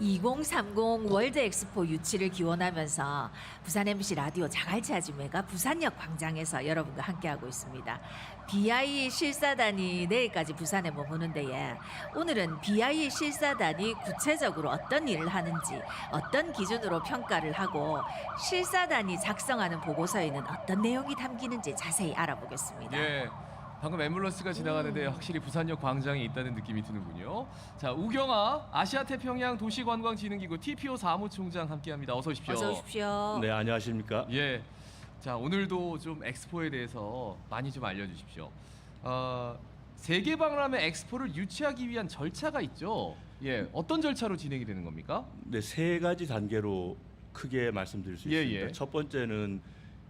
2030 월드 엑스포 유치를 기원하면서 부산 MBC 라디오 자갈치 아줌매가 부산역 광장에서 여러분과 함께하고 있습니다. BI 실사단이 내일까지 부산에 머무는데 예. 오늘은 BI 실사단이 구체적으로 어떤 일을 하는지 어떤 기준으로 평가를 하고 실사단이 작성하는 보고서에는 어떤 내용이 담기는지 자세히 알아보겠습니다. 예. 방금 앰뷸런스가 지나가는데 확실히 부산역 광장에 있다는 느낌이 드는군요. 자, 우경아 아시아 태평양 도시관광진흥기구 TPO 사무총장 함께합니다. 어서 오십시오. 어서 오십시오. 네, 안녕하십니까? 예. 자, 오늘도 좀 엑스포에 대해서 많이 좀 알려주십시오. 어, 세계 박람회 엑스포를 유치하기 위한 절차가 있죠. 예, 어떤 절차로 진행이 되는 겁니까? 네, 세 가지 단계로 크게 말씀드릴 수 예, 있습니다. 예. 첫 번째는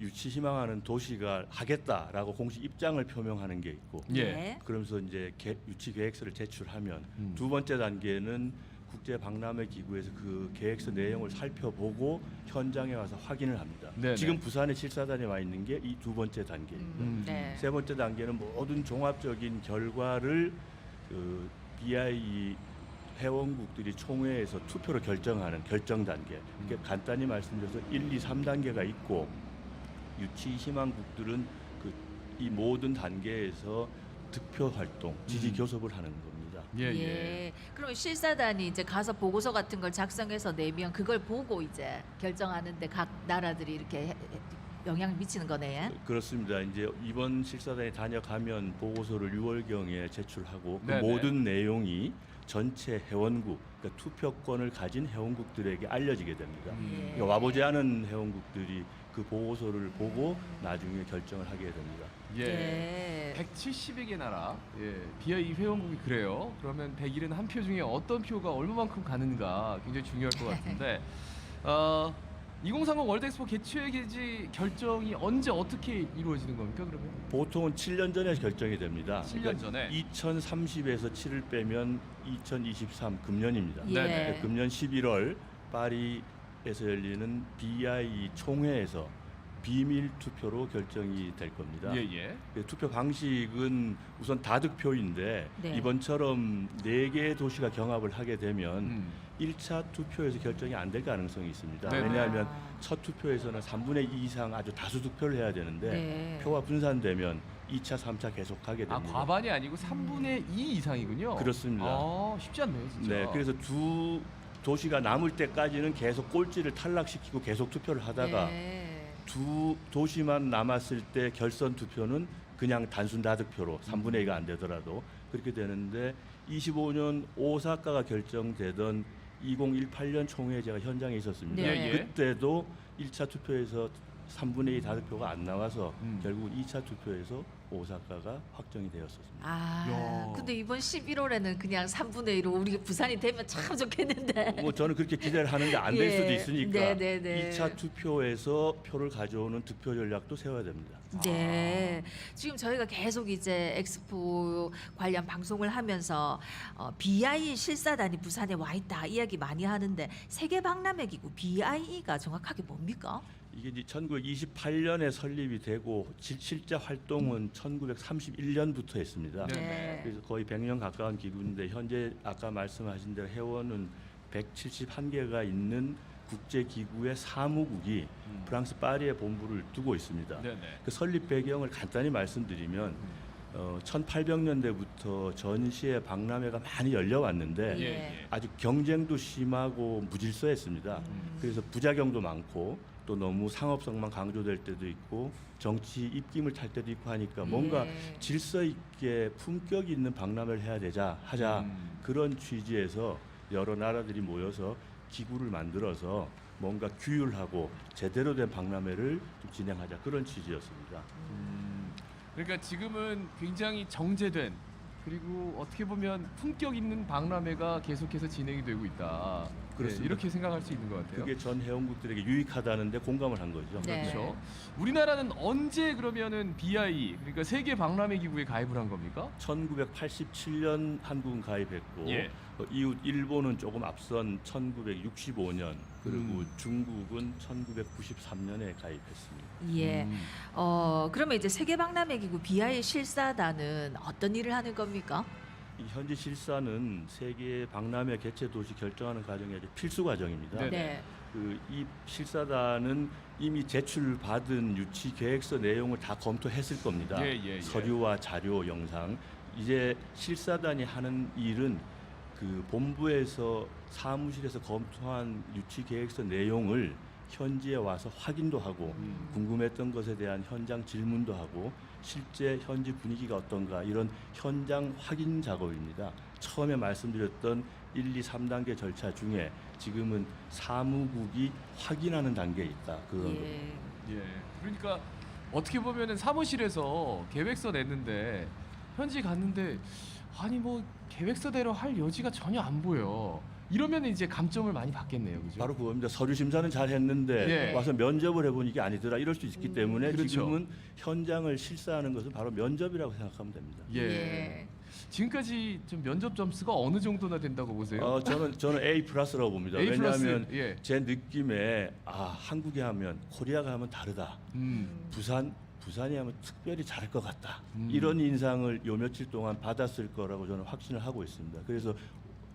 유치 희망하는 도시가 하겠다라고 공식 입장을 표명하는 게 있고 예. 네. 그러면서 이제 개- 유치 계획서를 제출하면 음. 두 번째 단계는 국제 박람회 기구에서 그 계획서 내용을 살펴보고 현장에 와서 확인을 합니다. 네네. 지금 부산에 실사단에 와 있는 게 이 두 번째 단계입니다. 음. 네. 세 번째 단계는 모든 종합적인 결과를 그 BI 회원국들이 총회에서 투표로 결정하는 결정 단계. 이렇게 간단히 말씀드려서 1, 2, 3단계가 있고 유치 희망국들은 그 이 모든 단계에서 득표 활동, 지지 음. 교섭을 하는 겁니다. 예, 예. 그러면 실사단이 이제 가서 보고서 같은 걸 작성해서 내면 그걸 보고 이제 결정하는데 각 나라들이 이렇게 해- 영향을 미치는 거네. 그렇습니다. 이제 이번 실사단에 다녀가면 보고서를 6월경에 제출하고 그 네네. 모든 내용이 전체 회원국, 그러니까 투표권을 가진 회원국들에게 알려지게 됩니다. 음. 예. 그러니까 와보지 않은 회원국들이 그 보고서를 보고 나중에 결정을 하게 됩니다. 예. 네. 170여 개 나라, 예, BI 회원국이 그래요. 그러면 171표 중에 어떤 표가 얼마만큼 가는가 굉장히 중요할 것 같은데, 어, 2030 월드엑스포 개최 기지 결정이 언제 어떻게 이루어지는 겁니까? 그러면? 보통은 7년 전에 결정이 됩니다. 7년 전에? 2030에서 7을 빼면 2023 금년입니다. 예. 네네. 금년 11월 파리에서 열리는 BI 총회에서 비밀 투표로 결정이 될 겁니다. 예, 예. 그 투표 방식은 우선 다득표인데 네. 이번처럼 네개 도시가 경합을 하게 되면 음. 1차 투표에서 결정이 안 될 가능성이 있습니다. 네네. 왜냐하면 첫 투표에서는 3분의 2 이상 아주 다수 득표를 해야 되는데 네. 표가 분산되면 2차, 3차 계속 하게 아, 됩니다. 과반이 아니고 3분의 2 이상이군요. 그렇습니다. 아, 쉽지 않네요, 진짜. 네, 그래서 두 도시가 남을 때까지는 계속 꼴찌를 탈락시키고 계속 투표를 하다가 네. 두 도시만 남았을 때 결선 투표는 그냥 단순 다득표로 3분의 2가 안 되더라도 그렇게 되는데 25년 오사카가 결정되던 2018년 총회에 제가 현장에 있었습니다. 네. 예, 예. 그때도 1차 투표에서 3분의 2 다득표가 안 나와서 음. 결국 2차 투표에서 오사카가 확정이 되었었습니다. 아, 야. 근데 이번 11월에는 그냥 3분의 1로 우리 부산이 되면 참 좋겠는데. 뭐 저는 그렇게 기대를 하는데 안 될 예. 수도 있으니까 네, 네, 네. 2차 투표에서 표를 가져오는 득표 전략도 세워야 됩니다. 네. 지금 저희가 계속 이제 엑스포 관련 방송을 하면서 어, BI 실사단이 부산에 와 있다 이야기 많이 하는데 세계 박람회 기구 BIE가 정확하게 뭡니까? 이게 이제 1928년에 설립이 되고 실- 실제 활동은 1931년부터 했습니다. 네. 그래서 거의 100년 가까운 기구인데 현재 아까 말씀하신 대로 회원은 171개가 있는 국제 기구의 사무국이 음. 프랑스 파리에 본부를 두고 있습니다. 네네. 그 설립 배경을 간단히 말씀드리면 어, 1800년대부터 전시회 박람회가 많이 열려왔는데 예. 아주 경쟁도 심하고 무질서했습니다. 음. 그래서 부작용도 많고 또 너무 상업성만 강조될 때도 있고 정치 입김을 탈 때도 있고 하니까 뭔가 예. 질서 있게 품격 있는 박람회를 해야 되자 하자 음. 그런 취지에서 여러 나라들이 모여서 기구를 만들어서 뭔가 규율하고 제대로 된 박람회를 좀 진행하자 그런 취지였습니다. 음, 그러니까 지금은 굉장히 정제된 그리고 어떻게 보면 품격 있는 박람회가 계속해서 진행이 되고 있다. 네, 그렇습니다. 이렇게 생각할 수 있는 것 같아요. 그게 전 회원국들에게 유익하다는데 공감을 한 거죠. 네. 그렇죠. 우리나라는 언제 그러면은 BI 그러니까 세계 박람회 기구에 가입을 한 겁니까? 1987년 한국은 가입했고 예. 어, 이후 일본은 조금 앞선 1965년 그리고 음. 중국은 1993년에 가입했습니다. 예. 음. 어, 그러면 이제 세계 박람회 기구 BI 실사단은 어떤 일을 하는 겁니까? 이 현지 실사는 세계 박람회 개최 도시 결정하는 과정에 아주 필수 과정입니다. 네. 네. 그이 실사단은 이미 제출받은 유치 계획서 내용을 다 검토했을 겁니다. 예, 예, 예. 서류와 자료, 영상. 이제 실사단이 하는 일은 그 본부에서 사무실에서 검토한 유치 계획서 내용을 현지에 와서 확인도 하고 음. 궁금했던 것에 대한 현장 질문도 하고 실제 현지 분위기가 어떤가 이런 현장 확인 작업입니다. 처음에 말씀드렸던 1, 2, 3단계 절차 중에 지금은 사무국이 확인하는 단계에 있다. 그런. 예. 예. 그러니까 어떻게 보면은 사무실에서 계획서 냈는데 현지 갔는데 아니 뭐 계획서대로 할 여지가 전혀 안 보여. 이러면 이제 감점을 많이 받겠네요, 그죠? 바로 그겁니다. 서류 심사는 잘 했는데 예. 와서 면접을 해보니 이게 아니더라 이럴 수 있기 때문에 그렇죠. 지금은 현장을 실사하는 것은 바로 면접이라고 생각하면 됩니다. 예. 예. 지금까지 좀 면접 점수가 어느 정도나 된다고 보세요? 어, 저는 저는 A 플러스라고 봅니다. A 플러스. 왜냐하면 예. 제 느낌에 아 한국에 하면 코리아가 하면 다르다. 음. 부산 부산이 하면 특별히 잘할 것 같다. 음. 이런 인상을 요 며칠 동안 받았을 거라고 저는 확신을 하고 있습니다. 그래서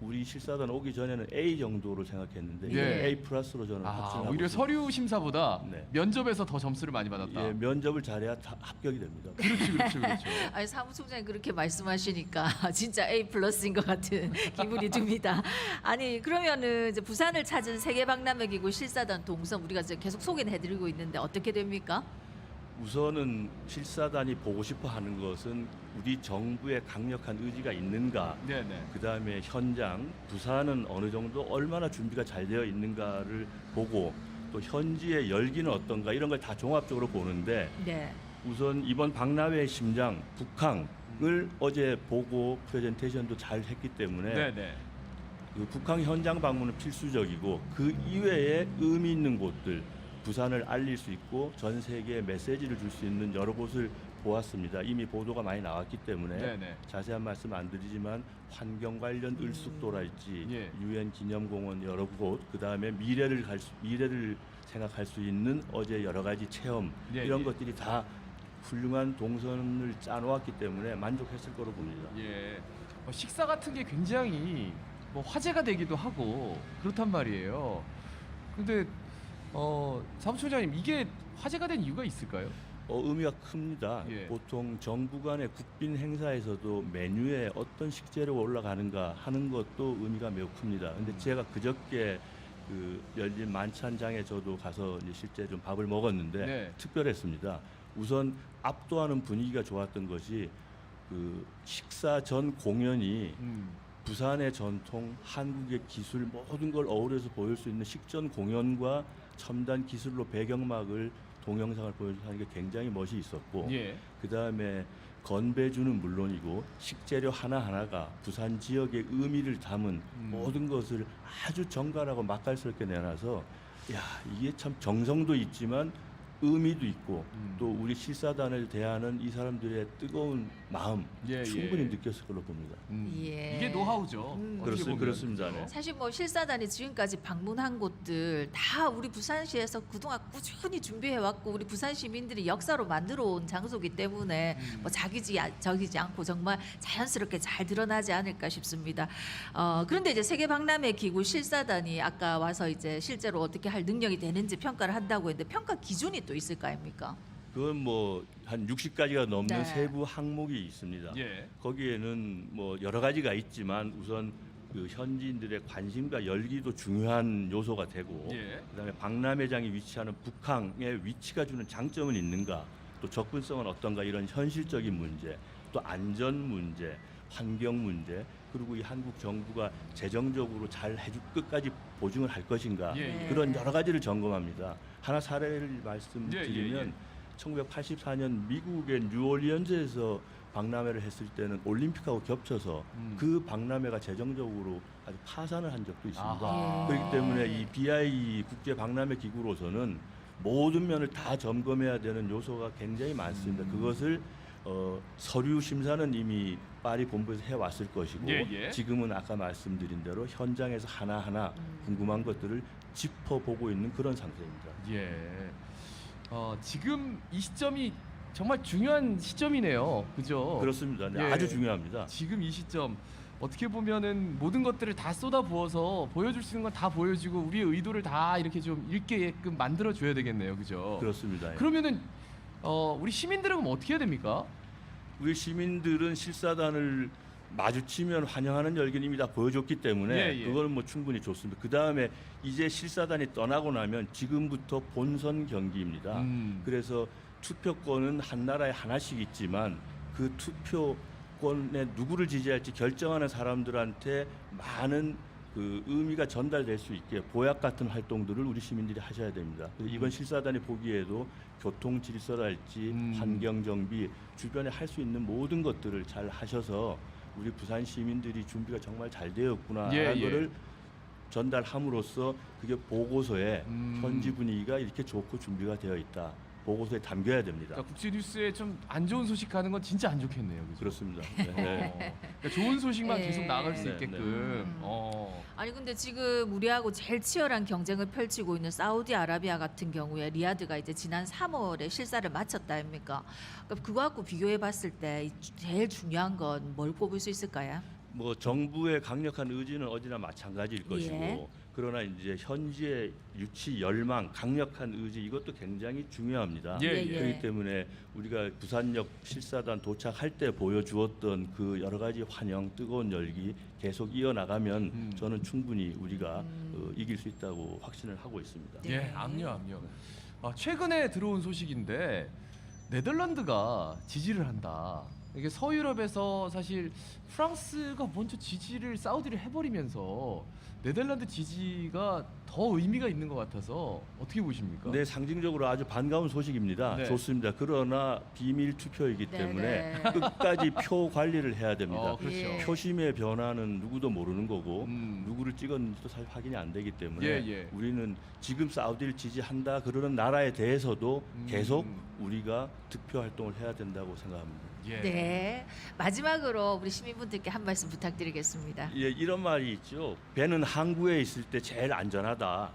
우리 실사단 오기 전에는 A 정도로 생각했는데 예. A 플러스로 저는 아, 확신을 오히려 하고 서류 심사보다 네. 면접에서 더 점수를 많이 받았다. 있습니다. 예, 면접을 잘해야 다 합격이 됩니다. 그렇지, 그렇죠, 그렇죠. 아니 사무총장이 그렇게 말씀하시니까 진짜 A 플러스인 것 같은 기분이 듭니다. 아니 그러면은 이제 부산을 찾은 세계 박람회 기구 실사단 동선 우리가 이제 계속 소개를 해드리고 있는데 어떻게 됩니까? 우선은 실사단이 보고 싶어 하는 것은 우리 정부의 강력한 의지가 있는가 네, 네. 그 다음에 현장, 부산은 어느 정도 얼마나 준비가 잘 되어 있는가를 보고 또 현지의 열기는 어떤가 이런 걸 다 종합적으로 보는데 네. 우선 이번 박람회의 심장 북항을 어제 보고 프레젠테이션도 잘 했기 때문에 네, 네. 그 북한 현장 방문은 필수적이고 그 이외에 의미 있는 곳들 부산을 알릴 수 있고 전 세계에 메시지를 줄 수 있는 여러 곳을 보았습니다. 이미 보도가 많이 나왔기 때문에 네, 네. 자세한 말씀 안 드리지만 환경 관련 을숙도랄지 예. 유엔 기념공원 여러 곳 그 다음에 미래를 갈 수, 미래를 생각할 수 있는 어제 여러 가지 체험 예, 이런 예. 것들이 다 훌륭한 동선을 짜놓았기 때문에 만족했을 거로 봅니다. 예. 뭐 식사 같은 게 굉장히 뭐 화제가 되기도 하고 그렇단 말이에요. 근데 어, 사무총장님 이게 화제가 된 이유가 있을까요? 어, 의미가 큽니다. 예. 보통 정부 간의 국빈 행사에서도 메뉴에 어떤 식재료가 올라가는가 하는 것도 의미가 매우 큽니다. 근데 음. 제가 그저께 그 열린 만찬장에 저도 가서 이제 실제 좀 밥을 먹었는데 네. 특별했습니다. 우선 압도하는 분위기가 좋았던 것이 그 식사 전 공연이 음. 부산의 전통, 한국의 기술 모든 걸 어우러서 보일 수 있는 식전 공연과 첨단 기술로 배경막을 동영상을 보여주는 게 굉장히 멋이 있었고 예. 그 다음에 건배주는 물론이고 식재료 하나 하나가 부산 지역의 의미를 담은 음. 모든 것을 아주 정갈하고 맛깔스럽게 내놔서 야 이게 참 정성도 있지만 의미도 있고 음. 또 우리 실사단을 대하는 이 사람들의 뜨거운 마음 예, 충분히 예. 느꼈을 걸로 봅니다. 음. 예. 이게 노하우죠. 음. 어떻게 그렇습- 보면. 그렇습니다. 네. 사실 뭐 실사단이 지금까지 방문한 곳들 다 우리 부산시에서 그동안 꾸준히 준비해 왔고 우리 부산 시민들이 역사로 만들어 온 장소기 때문에 음. 뭐 자기지 저기지 않고 정말 자연스럽게 잘 드러나지 않을까 싶습니다. 어, 그런데 이제 세계 박람회 기구 실사단이 아까 와서 이제 실제로 어떻게 할 능력이 되는지 평가를 한다고 했는데 평가 기준이 또 있을 거 아닙니까? 그건 뭐 한 60가지가 넘는 네. 세부 항목이 있습니다. 예. 거기에는 뭐 여러 가지가 있지만 우선 그 현지인들의 관심과 열기도 중요한 요소가 되고 예. 그다음에 박람회장이 위치하는 북항의 위치가 주는 장점은 있는가 또 접근성은 어떤가 이런 현실적인 문제 또 안전 문제 환경 문제 그리고 이 한국 정부가 재정적으로 잘 해줄 끝까지 보증을 할 것인가 예, 예. 그런 여러 가지를 점검합니다. 하나 사례를 말씀드리면 예, 예, 예. 1984년 미국의 뉴올리언즈에서 박람회를 했을 때는 올림픽하고 겹쳐서 음. 그 박람회가 재정적으로 아주 파산을 한 적도 있습니다. 아하. 예. 그렇기 때문에 이 BI 국제 박람회 기구로서는 모든 면을 다 점검해야 되는 요소가 굉장히 많습니다. 음. 그것을 어, 서류 심사는 이미 파리 본부에서 해왔을 것이고 예, 예. 지금은 아까 말씀드린 대로 현장에서 하나하나 음. 궁금한 것들을 짚어보고 있는 그런 상태입니다. 예. 어, 지금 이 시점이 정말 중요한 시점이네요. 그죠? 그렇습니다. 네, 예. 아주 중요합니다. 지금 이 시점 어떻게 보면은 모든 것들을 다 쏟아 부어서 보여줄 수 있는 건 다 보여주고 우리의 의도를 다 이렇게 좀 읽게끔 만들어 줘야 되겠네요. 그죠? 그렇습니다. 예. 그러면은 어, 우리 시민들은 그럼 어떻게 해야 됩니까? 우리 시민들은 실사단을 마주치면 환영하는 열기는 이미 다 보여줬기 때문에 예, 예. 그거는 뭐 충분히 좋습니다. 그 다음에 이제 실사단이 떠나고 나면 지금부터 본선 경기입니다. 음. 그래서 투표권은 한 나라에 하나씩 있지만 그 투표권에 누구를 지지할지 결정하는 사람들한테 많은 그 의미가 전달될 수 있게 보약 같은 활동들을 우리 시민들이 하셔야 됩니다. 그래서 이번 실사단이 보기에도 교통 질서랄지 음. 환경 정비 주변에 할 수 있는 모든 것들을 잘 하셔서 우리 부산 시민들이 준비가 정말 잘 되었구나라는 예, 예. 거를 전달함으로써 그게 보고서에 음. 현지 분위기가 이렇게 좋고 준비가 되어 있다. 보고서에 담겨야 됩니다. 그러니까 국제 뉴스에 좀 안 좋은 소식 하는 건 진짜 안 좋겠네요. 그죠? 그렇습니다. 어, 네. 그러니까 좋은 소식만 예. 계속 나갈 수 네, 있게끔. 네. 음. 어. 아니 근데 지금 우리하고 제일 치열한 경쟁을 펼치고 있는 사우디아라비아 같은 경우에 리야드가 이제 지난 3월에 실사를 마쳤다 아닙니까? 그럼 그거 갖고 비교해 봤을 때 제일 중요한 건 뭘 꼽을 수 있을까요? 뭐 정부의 강력한 의지는 어디나 마찬가지일 것이고 예. 그러나 이제 현지의 유치 열망, 강력한 의지 이것도 굉장히 중요합니다. 예, 예, 예. 예. 그렇기 때문에 우리가 부산역 실사단 도착할 때 보여주었던 그 여러 가지 환영, 뜨거운 열기 계속 이어나가면 음. 저는 충분히 우리가 음. 어, 이길 수 있다고 확신을 하고 있습니다. 네. 예, 압류 압류. 아, 최근에 들어온 소식인데 네덜란드가 지지를 한다. 이게 서유럽에서 사실 프랑스가 먼저 지지를 사우디를 해버리면서 네덜란드 지지가 더 의미가 있는 것 같아서 어떻게 보십니까? 네, 상징적으로 아주 반가운 소식입니다. 네. 좋습니다. 그러나 비밀 투표이기 네, 때문에 네. 끝까지 표 관리를 해야 됩니다. 어, 그렇죠. 예. 표심의 변화는 누구도 모르는 거고 음. 누구를 찍었는지도 사실 확인이 안 되기 때문에 예, 예. 우리는 지금 사우디를 지지한다 그러는 나라에 대해서도 음. 계속 우리가 득표 활동을 해야 된다고 생각합니다. 예. 네. 마지막으로 우리 시민분들께 한 말씀 부탁드리겠습니다. 예, 이런 말이 있죠. 배는 항구에 있을 때 제일 안전하다.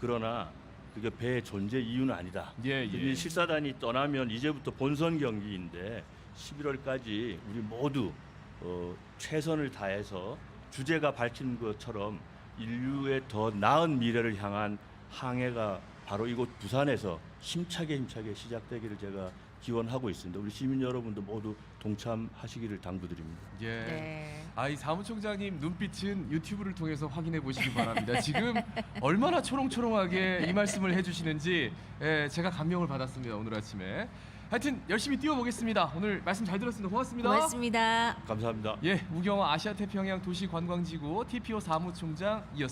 그러나 그게 배의 존재 이유는 아니다. 예, 예. 이 실사단이 떠나면 이제부터 본선 경기인데 11월까지 우리 모두 어, 최선을 다해서 주제가 밝힌 것처럼 인류의 더 나은 미래를 향한 항해가 바로 이곳 부산에서 힘차게 힘차게 시작되기를 제가 기원하고 있습니다. 우리 시민 여러분도 모두 동참하시기를 당부드립니다. 예. 네. 아, 이 사무총장님 눈빛은 유튜브를 통해서 확인해 보시기 바랍니다. 지금 얼마나 초롱초롱하게 이 말씀을 해주시는지 예, 제가 감명을 받았습니다. 오늘 아침에. 하여튼 열심히 뛰어보겠습니다. 오늘 말씀 잘 들었습니다. 고맙습니다. 고맙습니다. 감사합니다. 예, 우경화 아시아태평양 도시관광지구 TPO 사무총장이었습니다.